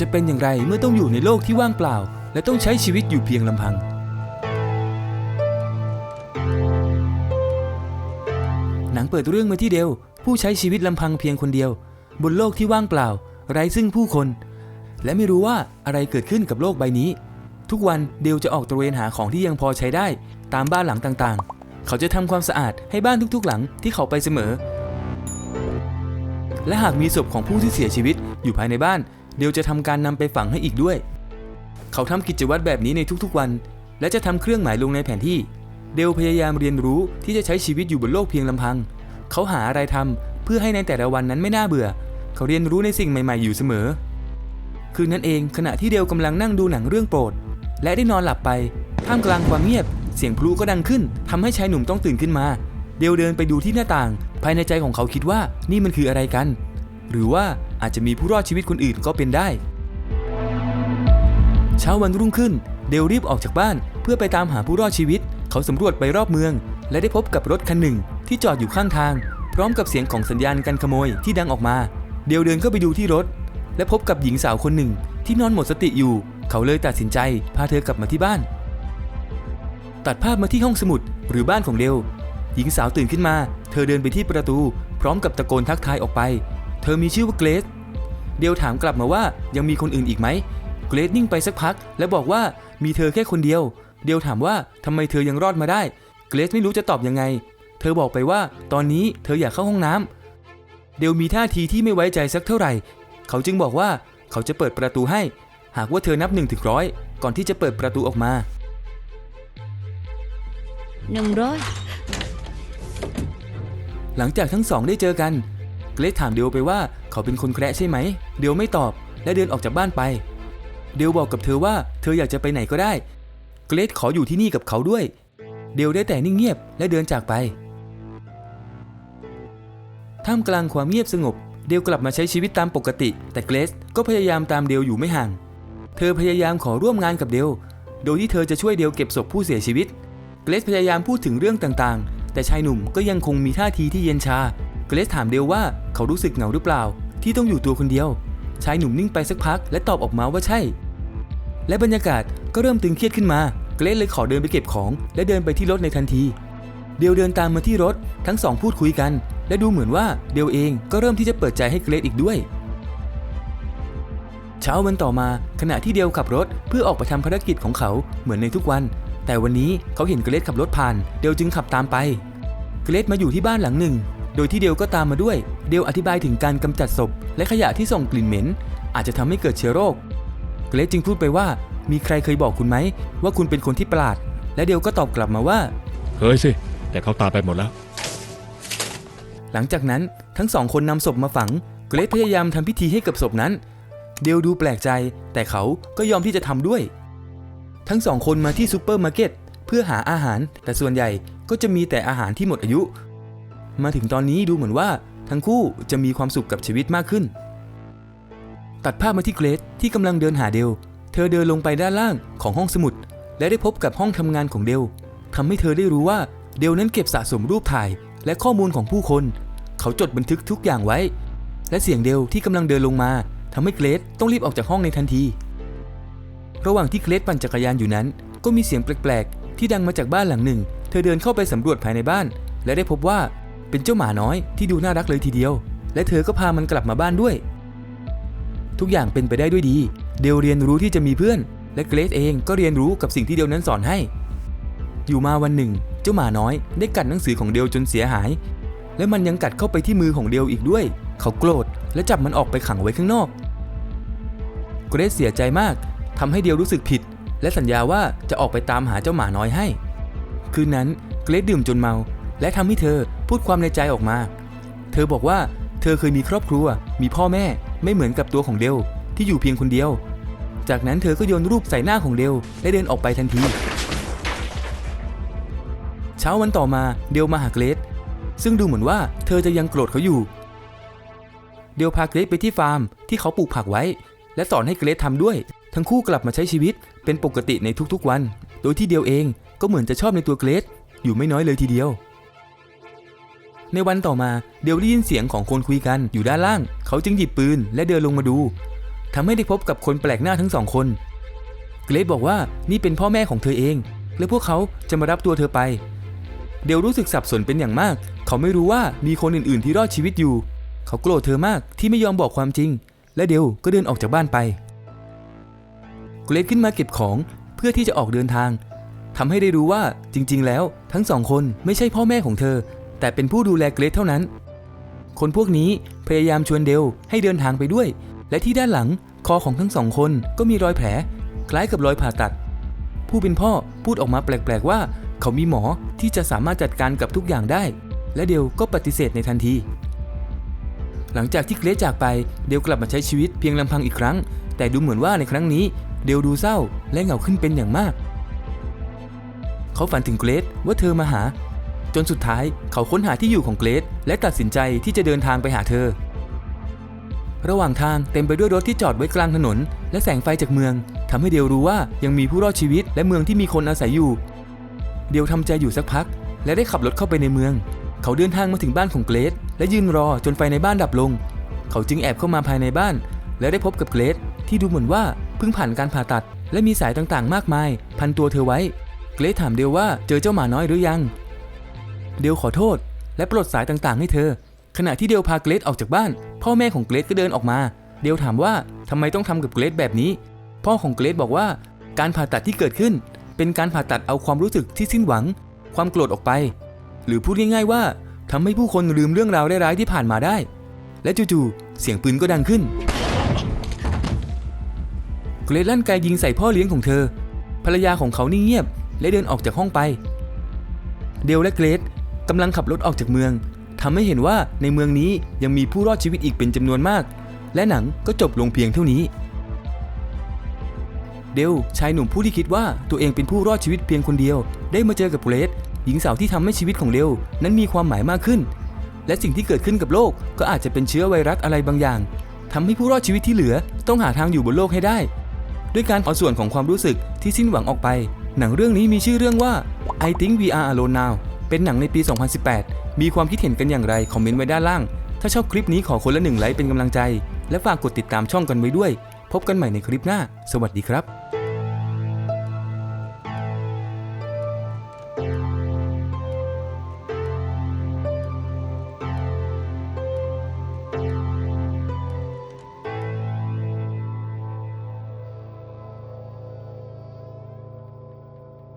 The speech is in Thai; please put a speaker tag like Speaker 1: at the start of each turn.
Speaker 1: จะเป็นอย่างไรเมื่อต้องอยู่ในโลกที่ว่างเปล่า และต้องใช้ชีวิตอยู่เพียงลำพัง หนังเปิดเรื่องมาที่เดลผู้ใช้ชีวิตลำพังเพียงคนเดียว บนโลกที่ว่างเปล่า ไร้ซึ่งผู้คน และไม่รู้ว่าอะไรเกิดขึ้นกับโลกใบนี้ ทุกวันเดลจะออกตระเวนหาของที่ยังพอใช้ได้ ตามบ้านหลังต่างๆ เขาจะทำความสะอาดให้บ้านทุกๆ หลังที่เขาไปเสมอ และหากมีศพของผู้ที่เสียชีวิตอยู่ภายในบ้าน เดลจะทำการนำไปฝังให้อีกด้วย เขาทำกิจวัตรแบบนี้ในทุกๆวัน และจะทำเครื่องหมายลงในแผนที่ เดลพยายามเรียนรู้ที่จะใช้ชีวิตอยู่บนโลกเพียงลำพัง เขาหาอะไรทำเพื่อให้ในแต่ละวันนั้นไม่น่าเบื่อ เขาเรียนรู้ในสิ่งใหม่ ๆ อยู่เสมอ คืนนั้นเองขณะที่เดลกำลังนั่งดูหนังเรื่องโปรด และได้นอนหลับไป ท่ามกลางความเงียบ เสียงพลุก็ดังขึ้นทำให้ชายหนุ่มต้องตื่นขึ้นมา เดลเดินไปดูที่หน้าต่าง ภายในใจของเขาคิดว่านี่มันคืออะไรกัน หรือว่า อาจจะมีผู้รอดชีวิตคนอื่นก็เป็นได้ เช้าวันรุ่งขึ้น เดลรีบออกจากบ้าน เพื่อไปตามหาผู้รอดชีวิต เขาสำรวจไปรอบเมือง และได้พบกับรถคันหนึ่งที่จอดอยู่ข้างทาง พร้อมกับเสียงของสัญญาณการขโมยที่ดังออกมา เดลเดินเข้าไปดูที่รถ และพบกับหญิงสาวคนหนึ่ง ที่นอนหมดสติอยู่ เขาเลยตัดสินใจพาเธอกลับมาที่บ้าน ตัดภาพมาที่ห้องสมุดหรือบ้านของเดลหญิงสาวตื่นขึ้นมา เธอเดินไปที่ประตู พร้อมกับตะโกนทักทายออกไป เธอมีชื่อว่าเกรซเดลถามกลับมาว่ายังมีคนอื่นอีกไหม เกรซนิ่งไปสักพัก และบอกว่ามีเธอแค่คนเดียว เดลถามว่าทำไมเธอยังรอดมาได้ เกรซไม่รู้จะตอบยังไง เธอบอกไปว่าตอนนี้เธออยากเข้าห้องน้ำเดลมีท่าทีที่ไม่ไว้ใจสักเท่าไหร่ เขาจึงบอกว่าเขาจะเปิดประตูให้ หากว่าเธอนับ1นถึงร้อยก่อนที่จะเปิดประตูออกมา
Speaker 2: หนึ่งร้อย
Speaker 1: หลังจากทั้งสองได้เจอกัน เกรซถามเดลไปว่าเขาเป็นคนแคระใช่ไหม เดลไม่ตอบและเดินออกจากบ้านไป เดลบอกกับเธอว่าเธออยากจะไปไหนก็ได้ เกรซขออยู่ที่นี่กับเขาด้วย เดลได้แต่นิ่งเงียบและเดินจากไป ท่ามกลางความเงียบสงบ เดลกลับมาใช้ชีวิตตามปกติ แต่เกรซก็พยายามตามเดลอยู่ไม่ห่าง เธอพยายามขอร่วมงานกับเดลโดยที่เธอจะช่วยเดลเก็บศพผู้เสียชีวิต เกรซพยายามพูดถึงเรื่องต่างๆ แต่ชายหนุ่มก็ยังคงมีท่าทีที่เย็นชา เกรซถามเดลว่าเขารู้สึกเหงาหรือเปล่า ที่ต้องอยู่ตัวคนเดียว ชายหนุ่มนิ่งไปสักพักและตอบออกมาว่าใช่ และบรรยากาศก็เริ่มตึงเครียดขึ้นมา เกรซเลยขอเดินไปเก็บของ และเดินไปที่รถในทันที เดลเดินตามมาที่รถทั้งสองพูดคุยกัน และดูเหมือนว่าเดลเองก็เริ่มที่จะเปิดใจให้เกรซอีกด้วยเช้าวันต่อมาขณะที่เดลขับรถเพื่อออกไปทำภารกิจของเขาเหมือนในทุกวัน แต่วันนี้เขาเห็นเกรซขับรถผ่าน เดลจึงขับตามไป เกรซมาอยู่ที่บ้านหลังหนึ่ง โดยที่เดลก็ตามมาด้วย เดลอธิบายถึงการกำจัดศพ และขยะที่ส่งกลิ่นเหม็น อาจจะทำให้เกิดเชื้อโรค เกรซจึงพูดไปว่า มีใครเคยบอกคุณไหม ว่าคุณเป็นคนที่ประหลาด และเดลก็ตอบกลับมาว่า
Speaker 3: เคยสิ แต่เขาตายไปหมดแล้ว
Speaker 1: หลังจากนั้นทั้งสองคนนำศพมาฝัง เกรซพยายามทำพิธีให้กับศพนั้น เดลดูแปลกใจ แต่เขาก็ยอมที่จะทำด้วย ทั้งสองคนมาที่ซูเปอร์มาร์เก็ตเพื่อหาอาหาร แต่ส่วนใหญ่ก็จะมีแต่อาหารที่หมดอายุ มาถึงตอนนี้ดูเหมือนว่าทั้งคู่จะมีความสุขกับชีวิตมากขึ้น ตัดภาพมาที่เกรซที่กำลังเดินหาเดล เธอเดินลงไปด้านล่างของห้องสมุด และได้พบกับห้องทำงานของเดลทำให้เธอได้รู้ว่าเดลนั้นเก็บสะสมรูปถ่าย และข้อมูลของผู้คน เขาจดบันทึกทุกอย่างไว้ และเสียงเดลที่กำลังเดินลงมาทำให้เกรซต้องรีบออกจากห้องในทันที ระหว่างที่เกรซปั่นจักรยานอยู่นั้น ก็มีเสียงแปลกๆที่ดังมาจากบ้านหลังหนึ่ง เธอเดินเข้าไปสำรวจภายในบ้าน และได้พบว่า เป็นเจ้าหมาน้อยที่ดูน่ารักเลยทีเดียว และเธอก็พามันกลับมาบ้านด้วย ทุกอย่างเป็นไปได้ด้วยดี เดลเรียนรู้ที่จะมีเพื่อน และเกรซเองก็เรียนรู้กับสิ่งที่เดลนั้นสอนให้ อยู่มาวันหนึ่ง เจ้าหมาน้อยได้กัดหนังสือของเดลจนเสียหาย และมันยังกัดเข้าไปที่มือของเดลอีกด้วย เขาโกรธและจับมันออกไปขังไว้ข้างนอก เกรซเสียใจมากทำให้เดลรู้สึกผิด และสัญญาว่าจะออกไปตามหาเจ้าหมาน้อยให้ คืนนั้นเกรซดื่มจนเมา และทำให้เธอพูดความในใจออกมา เธอบอกว่าเธอเคยมีครอบครัว มีพ่อแม่ไม่เหมือนกับตัวของเดลที่อยู่เพียงคนเดียว จากนั้นเธอก็โยนรูปใส่หน้าของเดลและเดินออกไปทันที เช้าวันต่อมาเดลมาหาเกรซซึ่งดูเหมือนว่าเธอจะยังโกรธเขาอยู่ เดลพาเกรซไปที่ฟาร์มที่เขาปลูกผักไว้ และสอนให้เกรซทำด้วย ทั้งคู่กลับมาใช้ชีวิตเป็นปกติในทุกๆวัน โดยที่เดลเองก็เหมือนจะชอบในตัวเกรซอยู่ไม่น้อยเลยทีเดียว ในวันต่อมาเดลได้ยินเสียงของคนคุยกันอยู่ด้านล่าง เขาจึงหยิบปืนและเดินลงมาดูทำให้ได้พบกับคนแปลกหน้าทั้งสองคน เกรซบอกว่านี่เป็นพ่อแม่ของเธอเอง และพวกเขาจะมารับตัวเธอไป เดลรู้สึกสับสนเป็นอย่างมาก เขาไม่รู้ว่ามีคนอื่น ๆ ที่รอดชีวิตอยู่ เขาโกรธเธอมากที่ไม่ยอมบอกความจริง และเดลก็เดินออกจากบ้านไป เกรซขึ้นมาเก็บของเพื่อที่จะออกเดินทางทำให้ได้รู้ว่าจริง ๆ แล้วทั้งสองคนไม่ใช่พ่อแม่ของเธอ แต่เป็นผู้ดูแลเกรซเท่านั้น คนพวกนี้พยายามชวนเดลให้เดินทางไปด้วย และที่ด้านหลังคอของทั้งสองคนก็มีรอยแผล คล้ายกับรอยผ่าตัด ผู้เป็นพ่อพูดออกมาแปลกๆว่า เขามีหมอที่จะสามารถจัดการกับทุกอย่างได้ และเดลก็ปฏิเสธในทันที หลังจากที่เกรซจากไปเดลกลับมาใช้ชีวิตเพียงลำพังอีกครั้ง แต่ดูเหมือนว่าในครั้งนี้เดลดูเศร้าและเหงาขึ้นเป็นอย่างมาก เขาฝันถึงเกรซว่าเธอมาหา จนสุดท้ายเขาค้นหาที่อยู่ของเกรซและตัดสินใจที่จะเดินทางไปหาเธอ ระหว่างทางเต็มไปด้วยรถที่จอดไว้กลางถนน และแสงไฟจากเมืองทำให้เดลรู้ว่ายังมีผู้รอดชีวิตและเมืองที่มีคนอาศัยอยู่ เดลทำใจอยู่สักพัก และได้ขับรถเข้าไปในเมือง เขาเดินทางมาถึงบ้านของเกรซและยืนรอจนไฟในบ้านดับลง เขาจึงแอบเข้ามาภายในบ้าน และได้พบกับเกรซที่ดูเหมือนว่าเพิ่งผ่านการผ่าตัด และมีสายต่างๆ มากมาย พันตัวเธอไว้ เกรซถามเดลว่าเจอเจ้าหมาน้อยหรือยัง เดลขอโทษ และปลดสายต่างๆ ให้เธอ ขณะที่เดลพาเกรซออกจากบ้าน พ่อแม่ของเกรซก็เดินออกมา เดลถามว่าทำไมต้องทำกับเกรซแบบนี้ พ่อของเกรซบอกว่า การผ่าตัดที่เกิดขึ้น เป็นการผ่าตัดเอาความรู้สึกที่สิ้นหวัง ความโกรธออกไป หรือพูดง่ายๆว่าทำให้ผู้คนลืมเรื่องราวร้ายๆที่ผ่านมาได้ และจู่ๆเสียงปืนก็ดังขึ้น เกรซลั่นไกยิงใส่พ่อเลี้ยงของเธอ ภรรยาของเขานิ่งเงียบและเดินออกจากห้องไป เดลและเกรซ กำลังขับรถออกจากเมืองทำให้เห็นว่าในเมืองนี้ยังมีผู้รอดชีวิตอีกเป็นจำนวนมาก และหนังก็จบลงเพียงเท่านี้ เดลชายหนุ่มผู้ที่คิดว่าตัวเองเป็นผู้รอดชีวิตเพียงคนเดียว ได้มาเจอกับเกรซหญิงสาวที่ทำให้ชีวิตของเดลนั้นมีความหมายมากขึ้น และสิ่งที่เกิดขึ้นกับโลกก็อาจจะเป็นเชื้อไวรัสอะไรบางอย่างทำให้ผู้รอดชีวิตที่เหลือต้องหาทางอยู่บนโลกให้ได้ ด้วยการเอาส่วนของความรู้สึกที่สิ้นหวังออกไป หนังเรื่องนี้มีชื่อเรื่องว่า I Think We Are Alone Now เป็นหนังในปี 2018 มีความคิดเห็นกันอย่างไร คอมเมนต์ไว้ด้านล่าง ถ้าชอบคลิปนี้ขอคนละหนึ่งไลค์เป็นกำลังใจ และฝากกดติดตามช่องกันไว้ด้วย พบกันใหม่ในคลิปหน้า สวัสดีครับ